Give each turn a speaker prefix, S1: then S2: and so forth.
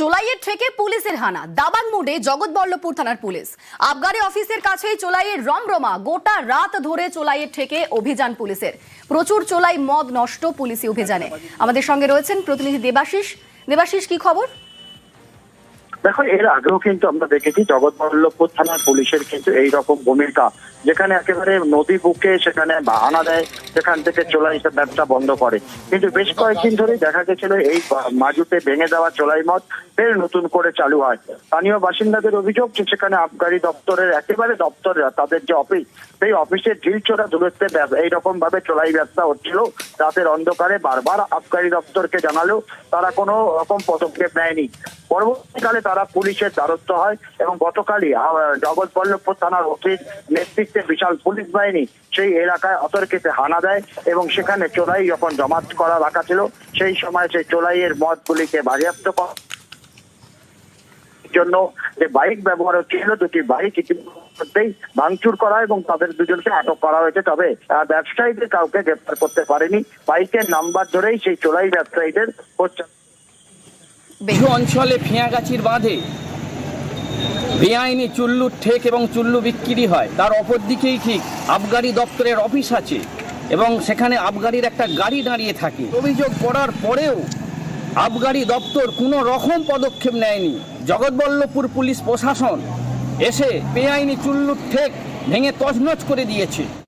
S1: চোলাইয়ের থেকে পুলিশের হানা। দাবাং মোড়ে জগৎবল্লভপুর থানার পুলিশ। আবগারি অফিসের কাছেই চোলাইয়ের রমরমা গোটা রাত ধরে চোলাইয়ের থেকে অভিযান পুলিশের। প্রচুর চোলাই মদ নষ্ট পুলিশি অভিযানে। আমাদের সঙ্গে রয়েছেন প্রতিনিধি দেবাশিস। দেবাশিস, কি খবর?
S2: দেখো, এর আগেও কিন্তু আমরা দেখেছি জগৎবল্লভপুর থানার পুলিশের কিন্তু এই রকম ভূমিকা, যেখানে একেবারে নদী বুকে সেখানে বাহানা দেয়, সেখান থেকে চোলাই ব্যবসা বন্ধ করে। কিন্তু বেশ কয়েকদিন ধরে দেখা গেছিল এই মাঝুতে ভেঙে দেওয়া চোলাই মদ ফের নতুন করে চালু হয়। স্থানীয় বাসিন্দাদের অভিযোগ যে সেখানে আবগারি দপ্তরের একেবারে দপ্তর তাদের যে অফিস, সেই অফিসের ঢিলচোরা দূরত্বে এইরকম ভাবে চোলাই ব্যবসা হচ্ছিল। রাতের অন্ধকারে বারবার আবগারি দপ্তরকে জানালেও তারা কোনো রকম পদক্ষেপ নেয়নি। পরবর্তীকালে তারা পুলিশের দ্বারস্থ হয় এবং গতকালই জগৎবল্লভপুর থানার অফিস নেতৃত্বে বিশাল পুলিশ বাহিনী সেই এলাকায় অতর্কিতে হানা দেয় এবং সেখানে চোলাই যখন জমাত করা রাখা ছিল, সেই সময় সেই চোলাইয়ের মদগুলিকে বাজেয়াপ্ত করা জন্য যে বাইক ব্যবহার হচ্ছিল, দুটি বাইক ইতিমধ্যেই ভাঙচুর করা এবং তাদের দুজনকে আটক করা হয়েছে। তবে ব্যবসায়ীদের কাউকে গ্রেপ্তার করতে পারেনি। বাইকের নাম্বার ধরেই সেই চোলাই ব্যবসায়ীদের হচ্ছে
S3: অঞ্চলে ফিয়াগাছির বাঁধে বেআইনি চুল্লুর ঠেক এবং চুল্লু বিক্রি হয়। তার অপর দিকেই ঠিক আবগারি দপ্তরের অফিস আছে এবং সেখানে আবগারির একটা গাড়ি দাঁড়িয়ে থাকে। অভিযোগ করার পরেও আবগারি দপ্তর কোনো রকম পদক্ষেপ নেয়নি। জগৎবল্লভপুর পুলিশ প্রশাসন এসে বেআইনি চুল্লুর ঠেক ভেঙে তছনছ করে দিয়েছে।